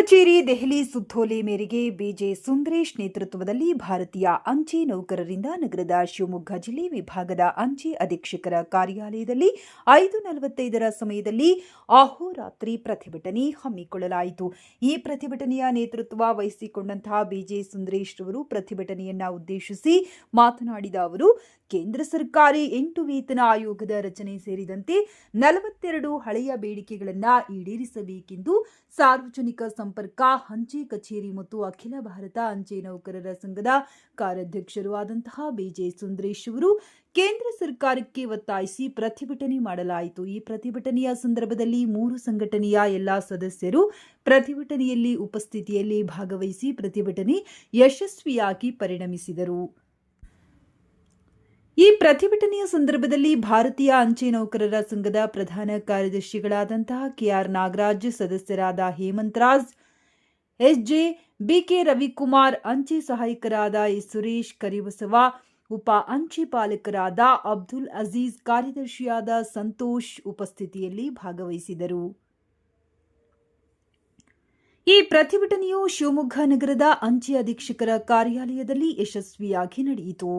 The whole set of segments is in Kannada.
ಕಚೇರಿ ದೆಹಲಿ, ಸುತ್ತೋಲೆ ಮೇರೆಗೆ ಬಿಜೆ ಸುಂದರೇಶ್ ನೇತೃತ್ವದಲ್ಲಿ ಭಾರತೀಯ ಅಂಚೆ ನೌಕರರಿಂದ ನಗರದ ಶಿವಮೊಗ್ಗ ಜಿಲ್ಲೆ ವಿಭಾಗದ ಅಂಚೆ ಅಧೀಕ್ಷಕರ ಕಾರ್ಯಾಲಯದಲ್ಲಿ ಐದು ನಲವತ್ತೈದರ ಸಮಯದಲ್ಲಿ ಅಹೋರಾತ್ರಿ ಪ್ರತಿಭಟನೆ ಹಮ್ಮಿಕೊಳ್ಳಲಾಯಿತು. ಈ ಪ್ರತಿಭಟನೆಯ ನೇತೃತ್ವ ವಹಿಸಿಕೊಂಡಂತಹ ಬಿಜೆ ಸುಂದರೇಶ್ ರವರು ಪ್ರತಿಭಟನೆಯನ್ನ ಉದ್ದೇಶಿಸಿ ಮಾತನಾಡಿದ ಅವರು ಕೇಂದ್ರ ಸರ್ಕಾರಿ ಎಂಟು ವೇತನ ಆಯೋಗದ ರಚನೆ ಸೇರಿದಂತೆ ನಲವತ್ತೆರಡು ಹಳೆಯ ಬೇಡಿಕೆಗಳನ್ನು ಈಡೇರಿಸಬೇಕೆಂದು ಸಾರ್ವಜನಿಕ ಸಂಪರ್ಕ ಅಂಚೆ ಕಚೇರಿ ಮತ್ತು ಅಖಿಲ ಭಾರತ ಅಂಚೆ ನೌಕರರ ಸಂಘದ ಕಾರ್ಯಾಧ್ಯಕ್ಷರೂ ಆದಂತಹ ಬಿಜೆ ಸುಂದರೇಶ್ ಅವರು ಕೇಂದ್ರ ಸರ್ಕಾರಕ್ಕೆ ಒತ್ತಾಯಿಸಿ ಪ್ರತಿಭಟನೆ ಮಾಡಲಾಯಿತು. ಈ ಪ್ರತಿಭಟನೆಯ ಸಂದರ್ಭದಲ್ಲಿ ಮೂರು ಸಂಘಟನೆಯ ಎಲ್ಲಾ ಸದಸ್ಯರು ಪ್ರತಿಭಟನೆಯಲ್ಲಿ ಉಪಸ್ಥಿತಿಯಲ್ಲಿ ಭಾಗವಹಿಸಿ ಪ್ರತಿಭಟನೆ ಯಶಸ್ವಿಯಾಗಿ ಪರಿಣಮಿಸಿದರು. ಈ ಪ್ರತಿಭಟನೆಯ ಸಂದರ್ಭದಲ್ಲಿ ಭಾರತೀಯ ಅಂಚೆ ನೌಕರರ ಸಂಘದ ಪ್ರಧಾನ ಕಾರ್ಯದರ್ಶಿಗಳಾದಂತಹ ಕೆಆರ್ ನಾಗರಾಜ್, ಸದಸ್ಯರಾದ ಹೇಮಂತ್ ರಾಜ್, ಎಸ್ಜೆ ಬಿಕೆ ರವಿಕುಮಾರ್, ಅಂಚೆ ಸಹಾಯಕರಾದ ಸುರೇಶ್ ಕರಿಬಸವ, ಉಪ ಅಂಚೆ ಪಾಲಕರಾದ ಅಬ್ದುಲ್ ಅಜೀಜ್, ಕಾರ್ಯದರ್ಶಿಯಾದ ಸಂತೋಷ್ ಉಪಸ್ಥಿತಿಯಲ್ಲಿ ಭಾಗವಹಿಸಿದರು. ಈ ಪ್ರತಿಭಟನೆಯು ಶಿವಮೊಗ್ಗ ನಗರದ ಅಂಚೆ ಅಧೀಕ್ಷಕರ ಕಾರ್ಯಾಲಯದಲ್ಲಿ ಯಶಸ್ವಿಯಾಗಿ ನಡೆಯಿತು.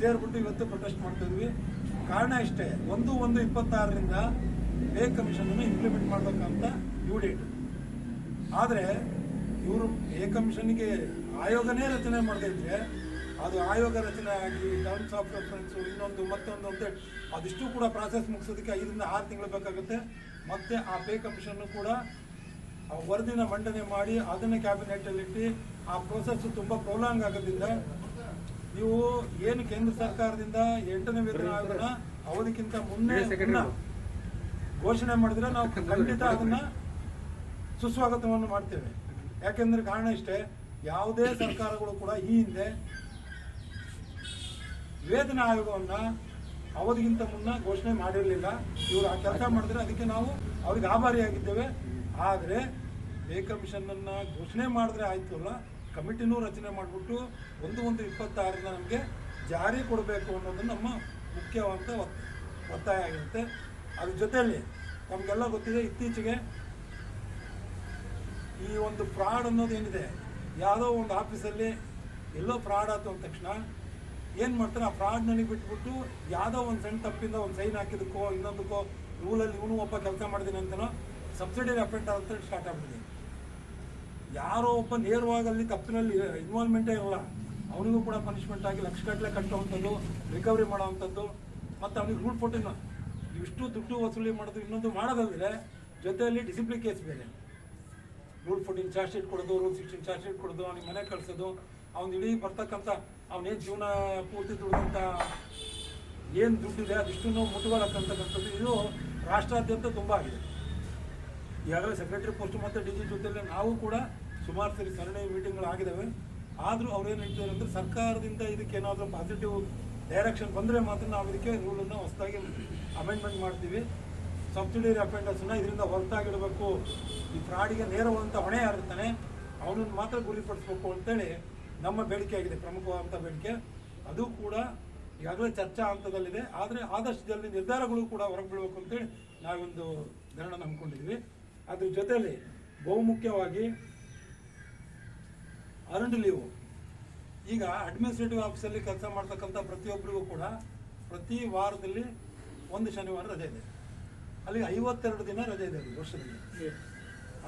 ಸೇರ್ಬಿಟ್ಟು ಇವತ್ತು ಪ್ರೊಟೆಸ್ಟ್ ಮಾಡ್ತಿದ್ವಿ ಕಾರಣ ಇಷ್ಟೇ, ಒಂದು ಒಂದು ಇಪ್ಪತ್ತಾರರಿಂದ ಪೇ ಕಮಿಷನ್ ಇಂಪ್ಲಿಮೆಂಟ್ ಮಾಡ್ಬೇಕಂತ ಡ್ಯೂ ಆದರೆ ಇವರು ಪೇ ಕಮಿಷನ್ಗೆ ಆಯೋಗನೇ ರಚನೆ ಮಾಡದಿದ್ರೆ ಅದು ಆಯೋಗ ರಚನೆ ಆಗಿ ಟರ್ಮ್ಸ್ ಆಫ್ ರೆಫರೆನ್ಸು ಇನ್ನೊಂದು, ಮತ್ತೊಂದು ಅಂತ ಅದಿಷ್ಟು ಕೂಡ ಪ್ರಾಸೆಸ್ ಮುಗಿಸೋದಕ್ಕೆ ಐದರಿಂದ ಆರು ತಿಂಗಳು ಬೇಕಾಗುತ್ತೆ. ಮತ್ತೆ ಆ ಪೇ ಕಮಿಷನ್ ಕೂಡ ವರದಿನ ಮಂಡನೆ ಮಾಡಿ ಅದನ್ನ ಕ್ಯಾಬಿನೆಟ್ ಅಲ್ಲಿ ಇಟ್ಟು ಆ ಪ್ರೋಸೆಸ್ ತುಂಬಾ ಪ್ರೊಲಾಂಗ್ ಆಗೋದ್ರಿಂದ ನೀವು ಏನು ಕೇಂದ್ರ ಸರ್ಕಾರದಿಂದ ಎಂಟನೇ ವೇತನ ಆಯೋಗನ ಅವಧಿಗಿಂತ ಮುನ್ನೆ ಮುನ್ನ ಘೋಷಣೆ ಮಾಡಿದ್ರೆ ನಾವು ಖಂಡಿತ ಅದನ್ನ ಸುಸ್ವಾಗತವನ್ನು ಮಾಡ್ತೇವೆ. ಯಾಕೆಂದ್ರೆ ಕಾರಣ ಇಷ್ಟೇ ಯಾವುದೇ ಸರ್ಕಾರಗಳು ಕೂಡ ಈ ಹಿಂದೆ ವೇತನ ಆಯೋಗವನ್ನ ಅವಧಿಗಿಂತ ಮುನ್ನ ಘೋಷಣೆ ಮಾಡಿರಲಿಲ್ಲ. ಇವರು ಆ ಕೆಲಸ ಮಾಡಿದ್ರೆ ಅದಕ್ಕೆ ನಾವು ಅವ್ರಿಗೆ ಆಭಾರಿಯಾಗಿದ್ದೇವೆ ಆದರೆ ಬೇ ಕಮಿಷನ್ ಅನ್ನ ಘೋಷಣೆ ಮಾಡಿದ್ರೆ ಆಯ್ತು ಅಲ್ಲ. ಕಮಿಟಿನೂ ರಚನೆ ಮಾಡಿಬಿಟ್ಟು ಒಂದು ಒಂದು ಇಪ್ಪತ್ತಾರರಿಂದ ನಮಗೆ ಜಾರಿ ಕೊಡಬೇಕು ಅನ್ನೋದು ನಮ್ಮ ಮುಖ್ಯವಾದ ಒತ್- ಒತ್ತಾಯ ಆಗಿರುತ್ತೆ. ಅದ್ರ ಜೊತೆಯಲ್ಲಿ ನಮಗೆಲ್ಲ ಗೊತ್ತಿದೆ ಇತ್ತೀಚೆಗೆ ಈ ಒಂದು ಫ್ರಾಡ್ ಅನ್ನೋದು ಏನಿದೆ? ಯಾವುದೋ ಒಂದು ಆಫೀಸಲ್ಲಿ ಎಲ್ಲೋ ಫ್ರಾಡ್ ಆಯ್ತು ಅಂದ ತಕ್ಷಣ ಏನು ಮಾಡ್ತಾರೆ? ಆ ಫ್ರಾಡ್ ನನಗೆ ಬಿಟ್ಬಿಟ್ಟು ಯಾವುದೋ ಒಂದು ಸಣ್ಣ ತಪ್ಪಿಂದ ಒಂದು ಸೈನ್ ಹಾಕಿದಕ್ಕೋ ಇನ್ನೊಂದಕ್ಕೋ ರೂಲಲ್ಲಿ ಇವನು ಒಬ್ಬ ಕೆಲಸ ಮಾಡಿದ್ದೀನಿ ಅಂತನೋ ಸಬ್ಸಿಡಿ ಅಫೆಕ್ಟ್ ಅಂತ ಸ್ಟಾರ್ಟ್ ಆಗ್ಬಿಟ್ಟಿದೆ. ಯಾರೋ ಒಬ್ಬ ನೇರವಾಗಿ ಅಲ್ಲಿ ತಪ್ಪಿನಲ್ಲಿ ಇನ್ವಾಲ್ವ್ಮೆಂಟೇ ಇಲ್ಲ ಅವನಿಗೂ ಕೂಡ ಪನಿಷ್ಮೆಂಟ್ ಆಗಿ ಲಕ್ಷಗಟ್ಟಲೆ ಕಟ್ಟುವಂಥದ್ದು ರಿಕವರಿ ಮಾಡೋವಂಥದ್ದು, ಮತ್ತು ಅವನಿಗೆ ರೂಲ್ ಫೋರ್ಟಿನ ಇಷ್ಟು ದುಡ್ಡು ವಸೂಲಿ ಮಾಡೋದು, ಇನ್ನೊಂದು ಮಾಡೋದಲ್ಲದೆ ಜೊತೆಯಲ್ಲಿ ಡಿಸಿಪ್ಲಿನ್ ಕೇಸ್ ಬೇರೆ. ರೂಲ್ ಫೋರ್ಟಿನ್ ಚಾರ್ಜ್ ಶೀಟ್ ಕೊಡೋದು ರೂಲ್ ಸಿಕ್ಸ್ಟೀನ್ ಚಾರ್ಜ್ ಶೀಟ್ ಕೊಡೋದು, ಅವ್ನಿಗೆ ಮನೆ ಕಳಿಸೋದು ಅವ್ನು ಇಡೀ ಬರ್ತಕ್ಕಂಥ ಅವನೇನು ಜೀವನ ಪೂರ್ತಿ ದುಡ್ದಂಥ ಏನು ದುಡ್ಡಿದೆ ಅದಿಷ್ಟನ್ನು ಮುಟ್ಟುಗೋಲಕ್ಕಂತಕ್ಕಂಥದ್ದು ಇದು ರಾಷ್ಟ್ರಾದ್ಯಂತ ತುಂಬ ಆಗಿದೆ. ಈಗಾಗಲೇ ಸೆಕ್ರೆಟರಿ ಪೋಸ್ಟ್ ಮತ್ತು ಡಿ ಜಿ ಜೊತೆಯಲ್ಲಿ ನಾವು ಕೂಡ ಸುಮಾರು ಸರಿ ಸರಣಿ ಮೀಟಿಂಗ್ಗಳು ಆಗಿದ್ದಾವೆ ಆದರೂ ಅವ್ರೇನು ಹೇಳ್ತಾರೆ ಅಂದರೆ ಸರ್ಕಾರದಿಂದ ಇದಕ್ಕೆ ಏನಾದರೂ ಪಾಸಿಟಿವ್ ಡೈರೆಕ್ಷನ್ ಬಂದರೆ ಮಾತ್ರ ನಾವು ಇದಕ್ಕೆ ರೂಲನ್ನು ಹೊಸದಾಗಿ ಅಮೆಂಡ್ಮೆಂಟ್ ಮಾಡ್ತೀವಿ. ಸಬ್ಸಿಡಿ ಅಫೆಂಡರ್ಸ್ನ ಇದರಿಂದ ಹೊರತಾಗಿಡಬೇಕು. ಈ ಫ್ರಾಡಿಗೆ ನೇರವಾದಂಥ ಹೊಣೆ ಯಾರಿರ್ತಾನೆ ಅವನನ್ನು ಮಾತ್ರ ಗುರಿಪಡಿಸ್ಬೇಕು ಅಂತೇಳಿ ನಮ್ಮ ಬೇಡಿಕೆಯಾಗಿದೆ ಪ್ರಮುಖವಾದಂಥ ಬೇಡಿಕೆ. ಅದು ಕೂಡ ಈಗಾಗಲೇ ಚರ್ಚಾ ಹಂತದಲ್ಲಿದೆ. ಆದರೆ ಆದಷ್ಟು ಜಲ್ದಿ ನಿರ್ಧಾರಗಳು ಕೂಡ ಹೊರಗೆ ಬೀಳಬೇಕು ಅಂತೇಳಿ ನಾವೊಂದು ಧರಣ ಹಮ್ಮಿಕೊಂಡಿದ್ವಿ ಅದ್ರ ಜೊತೆಯಲ್ಲಿ ಬಹುಮುಖ್ಯವಾಗಿ ಅರ್ನ್ಡ್ ಲೀವು ಈಗ ಅಡ್ಮಿನಿಸ್ಟ್ರೇಟಿವ್ ಆಫೀಸಲ್ಲಿ ಕೆಲಸ ಮಾಡ್ತಕ್ಕಂಥ ಪ್ರತಿಯೊಬ್ಬರಿಗೂ ಕೂಡ ಪ್ರತಿ ವಾರದಲ್ಲಿ ಒಂದು ಶನಿವಾರ ರಜೆ ಇದೆ. ಅಲ್ಲಿಗೆ ಐವತ್ತೆರಡು ದಿನ ರಜೆ ಇದೆ ವರ್ಷದಲ್ಲಿ.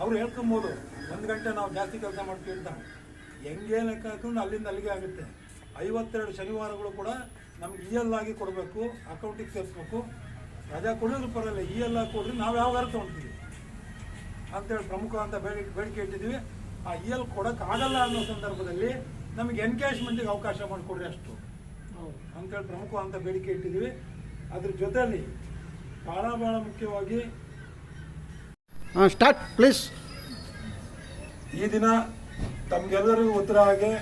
ಅವ್ರು ಹೇಳ್ಕೊಬೋದು ಒಂದು ಗಂಟೆ ನಾವು ಜಾಸ್ತಿ ಕೆಲಸ ಮಾಡ್ತೀವಿ ಅಂತ. ಹೆಂಗೆ ಲೆಕ್ಕ ಹಾಕೊಂಡು ಅಲ್ಲಿಂದ ಅಲ್ಲಿಗೆ ಆಗುತ್ತೆ. ಐವತ್ತೆರಡು ಶನಿವಾರಗಳು ಕೂಡ ನಮ್ಗೆ ಇ ಎಲ್ ಆಗಿ ಕೊಡಬೇಕು ಅಕೌಂಟಿಗೆ ಸೇರಿಸ್ಬೇಕು. ರಜಾ ಕೊಡೋದು ಪರಲ್ಲ ಇ ಎಲ್ ಆಗಿ ಕೊಡ್ರಿ ನಾವು ಯಾವಾಗಾರು ತೊಗೊಳ್ತೀವಿ ಅಂತೇಳಿ ಪ್ರಮುಖ ಅಂತ ಬೇಡಿಕೆ ಬೇಡಿಕೆ ಇಟ್ಟಿದ್ದೀವಿ. ಆ ಇ ಎಲ್ ಕೊಡೋಕ್ಕಾಗಲ್ಲ ಅನ್ನೋ ಸಂದರ್ಭದಲ್ಲಿ ನಮಗೆ ಎನ್ಕ್ಯಾಶ್ಮೆಂಟಿಗೆ ಅವಕಾಶ ಮಾಡಿಕೊಡ್ರಿ ಅಷ್ಟು. ಅಂತೇಳಿ ಪ್ರಮುಖ ಅಂತ ಬೇಡಿಕೆ ಇಟ್ಟಿದ್ದೀವಿ. ಅದ್ರ ಜೊತೆಯಲ್ಲಿ ಭಾಳ ಭಾಳ ಮುಖ್ಯವಾಗಿ ಸ್ಟಾರ್ಟ್ ಪ್ಲೀಸ್ ಈ ದಿನ ತಮಗೆಲ್ಲರಿಗೂ ಉತ್ತರ ಹಾಗೆ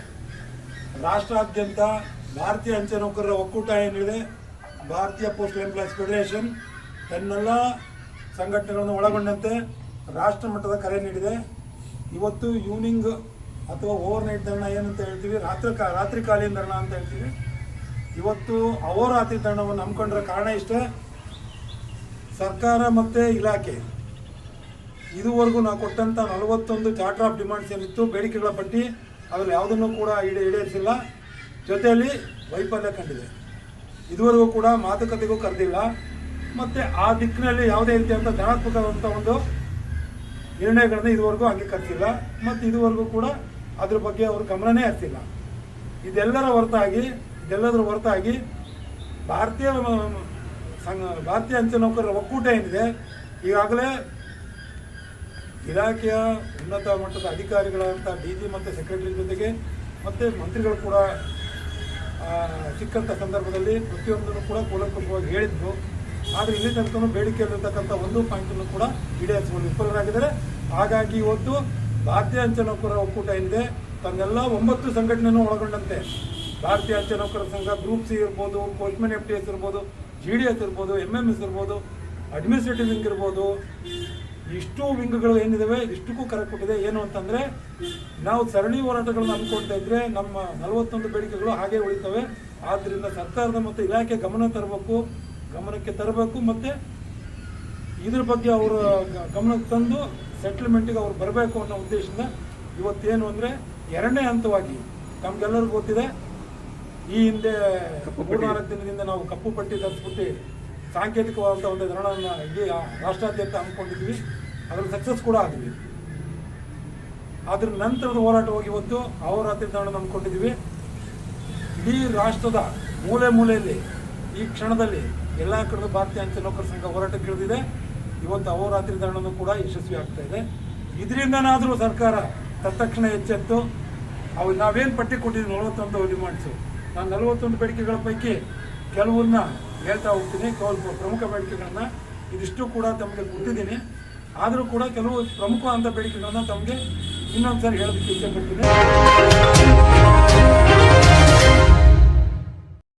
ರಾಷ್ಟ್ರಾದ್ಯಂತ ಭಾರತೀಯ ಅಂಚೆ ನೌಕರರ ಒಕ್ಕೂಟ ಏನಿದೆ, ಭಾರತೀಯ ಪೋಸ್ಟ್ ಎಂಪ್ಲಾಯ್ಸ್ ಫೆಡರೇಷನ್ ತನ್ನೆಲ್ಲ ಸಂಘಟನೆಗಳನ್ನು ಒಳಗೊಂಡಂತೆ ರಾಷ್ಟ್ರ ಮಟ್ಟದ ಕರೆ ನೀಡಿದೆ. ಇವತ್ತು ಈವ್ನಿಂಗ್ ಅಥವಾ ಓವರ್ ನೈಟ್ ಧರಣ ಏನಂತ ಹೇಳ್ತೀವಿ, ರಾತ್ರಿ ಕಾ, ರಾತ್ರಿ ಕಾಲೀನ ಧರಣ ಅಂತ ಹೇಳ್ತೀವಿ. ಇವತ್ತು ಅಹೋರಾತ್ರಿ ಧರಣವನ್ನು ಹಮ್ಮಿಕೊಂಡಿರೋ ಕಾರಣ ಇಷ್ಟೇ. ಸರ್ಕಾರ ಮತ್ತು ಇಲಾಖೆ. ಇದುವರೆಗೂ ನಾವು ಕೊಟ್ಟಂಥ ನಲವತ್ತೊಂದು ಚಾರ್ಟರ್ ಆಫ್ ಡಿಮಾಂಡ್ಸ್ ಏನಿತ್ತು, ಬೇಡಿಕೆಗಳ ಪಟ್ಟಿ, ಅದರಲ್ಲಿ ಯಾವುದನ್ನು ಕೂಡ ಈಡೇ ಈಡೇರಿಸಿಲ್ಲ. ಜೊತೆಯಲ್ಲಿ ವೈಫಲ್ಯ ಕಂಡಿದೆ. ಇದುವರೆಗೂ ಕೂಡ ಮಾತುಕತೆಗೂ ಕರೆದಿಲ್ಲ. ಮತ್ತು ಆ ದಿಕ್ಕಿನಲ್ಲಿ ಯಾವುದೇ ರೀತಿಯಾದಂಥ ಧನಾತ್ಮಕವಾದಂಥ ಒಂದು ನಿರ್ಣಯಗಳನ್ನು ಇದುವರೆಗೂ ಅಂಗೀಕರಿಸಿಲ್ಲ. ಮತ್ತು ಇದುವರೆಗೂ ಕೂಡ ಅದ್ರ ಬಗ್ಗೆ ಅವರು ಗಮನನೇ ಹರಿಸಿಲ್ಲ. ಇದೆಲ್ಲರ ಹೊರತಾಗಿ, ಇದೆಲ್ಲದರ ಹೊರತಾಗಿ ಭಾರತೀಯ ಸಂಘ, ಭಾರತೀಯ ಅಂಚೆ ನೌಕರರ ಒಕ್ಕೂಟ ಏನಿದೆ, ಈಗಾಗಲೇ ಇಲಾಖೆಯ ಉನ್ನತ ಮಟ್ಟದ ಅಧಿಕಾರಿಗಳಾದಂಥ ಡಿ ಜಿ ಮತ್ತು ಸೆಕ್ರೆಟರಿ ಜೊತೆಗೆ ಮತ್ತು ಮಂತ್ರಿಗಳು ಕೂಡ ಸಿಕ್ಕಂಥ ಸಂದರ್ಭದಲ್ಲಿ ಪ್ರತಿಯೊಂದನ್ನು ಕೂಡ ಕೂಲಂಕುಷವಾಗಿ ಹೇಳಿದ್ರು. ಆದರೆ ಇಲ್ಲಿ ತನಕ ಬೇಡಿಕೆಯಲ್ಲಿರ್ತಕ್ಕಂಥ ಒಂದು ಪಾಯಿಂಟನ್ನು ಕೂಡ ಈಡೇರಿಸಿಕೊಂಡು ವಿಫಲರಾಗಿದ್ದಾರೆ. ಹಾಗಾಗಿ ಇವತ್ತು ಭಾರತೀಯ ಅಂಚೆ ನೌಕರರ ಒಕ್ಕೂಟ ಏನಿದೆ, ತನ್ನೆಲ್ಲ ಒಂಬತ್ತು ಸಂಘಟನೆಯನ್ನು ಒಳಗೊಂಡಂತೆ. ಭಾರತೀಯ ಅಂಚೆ ನೌಕರರ ಸಂಘ, ಗ್ರೂಪ್ ಸಿ ಇರ್ಬೋದು ಪೋಸ್ಟ್ಮನ್ ಎಫ್ ಟಿ ಎಸ್ ಇರ್ಬೋದು, ಜಿ ಡಿ ಎಸ್ ಇರ್ಬೋದು ಎಂ ಎಂ ಎಸ್ ಇರ್ಬೋದು, ಅಡ್ಮಿನಿಸ್ಟ್ರೇಟಿವ್ ವಿಂಗ್ ಇರ್ಬೋದು ಇಷ್ಟು ವಿಂಗ್ಗಳು ಏನಿದಾವೆ ಇಷ್ಟಕ್ಕೂ ಕರೆ ಕೊಟ್ಟಿದೆ. ಏನು ಅಂತಂದ್ರೆ ನಾವು ಸರಣಿ ಹೋರಾಟಗಳನ್ನು ಅನ್ಕೊಳ್ತಾ ಇದ್ರೆ ನಮ್ಮ ನಲವತ್ತೊಂದು ಬೇಡಿಕೆಗಳು ಹಾಗೆ ಉಳಿತವೆ. ಆದ್ದರಿಂದ ಸರ್ಕಾರದ ಮತ್ತು ಇಲಾಖೆ ಗಮನ ತರಬೇಕು ಗಮನಕ್ಕೆ ತರಬೇಕು ಮತ್ತೆ ಇದ್ರ ಬಗ್ಗೆ ಅವರು ಗಮನಕ್ಕೆ ತಂದು ಸೆಟ್ಲ್ಮೆಂಟಿಗೆ ಅವ್ರು ಬರಬೇಕು ಅನ್ನೋ ಉದ್ದೇಶದಿಂದ ಇವತ್ತೇನು ಅಂದರೆ ಎರಡನೇ ಹಂತವಾಗಿ ತಮ್ಗೆಲ್ಲರಿಗೂ ಗೊತ್ತಿದೆ ಈ ಹಿಂದೆ ಮೂರ್ನಾಲ್ಕು ದಿನದಿಂದ ನಾವು ಕಪ್ಪು ಪಟ್ಟಿ ಧರಿಸ್ಬಿಟ್ಟು ಸಾಂಕೇತಿಕವಾದಂಥ ಒಂದು ಧರಣವನ್ನು ಇಡೀ ರಾಷ್ಟ್ರಾದ್ಯಂತ ಹಮ್ಮಿಕೊಂಡಿದ್ವಿ ಅದರಲ್ಲಿ ಸಕ್ಸಸ್ ಕೂಡ ಆಗಿದೆ. ಅದ್ರ ನಂತರದ ಹೋರಾಟ ಹೋಗಿ ಇವತ್ತು ಅವರಾತ್ರಿ ದಾಣವನ್ನು ಹಮ್ಮಿಕೊಂಡಿದ್ವಿ ಇಡೀ ರಾಷ್ಟ್ರದ ಮೂಲೆ ಮೂಲೆಯಲ್ಲಿ, ಈ ಕ್ಷಣದಲ್ಲಿ ಎಲ್ಲ ಕಡೆ ಭಾರತೀಯ ಅಂಚೆ ನೌಕರ ಸಂಘ ಹೋರಾಟಕ್ಕೆ ಇಳಿದಿದೆ. ಇವತ್ತು ಅಹೋರಾತ್ರಿ ಧರಣನೂ ಕೂಡ ಯಶಸ್ವಿ ಆಗ್ತಾ ಇದೆ. ಇದರಿಂದನಾದರೂ ಸರ್ಕಾರ ತತ್ಕ್ಷಣ ಎಚ್ಚೆತ್ತು. ಅವು ನಾವೇನು ಪಟ್ಟಿ ಕೊಟ್ಟಿದ್ದೀವಿ ನಲವತ್ತೊಂದು ಡಿಮಾಂಡ್ಸು. ನಾನು ನಲವತ್ತೊಂದು ಬೇಡಿಕೆಗಳ ಪೈಕಿ ಕೆಲವನ್ನ ಹೇಳ್ತಾ ಹೋಗ್ತೀನಿ. ಕೆಲವು ಪ್ರಮುಖ ಬೇಡಿಕೆಗಳನ್ನು ಇದಿಷ್ಟು ಕೂಡ ತಮಗೆ ಗೊತ್ತಿದ್ದೀನಿ ಆದರೂ ಕೂಡ ಕೆಲವು ಪ್ರಮುಖ ಅಂತ ಬೇಡಿಕೆಗಳನ್ನು ತಮಗೆ ಇನ್ನೊಂದು ಸಾರಿ ಹೇಳೋದಕ್ಕೆ ಇಚ್ಛೆ ಪಡ್ತೀನಿ.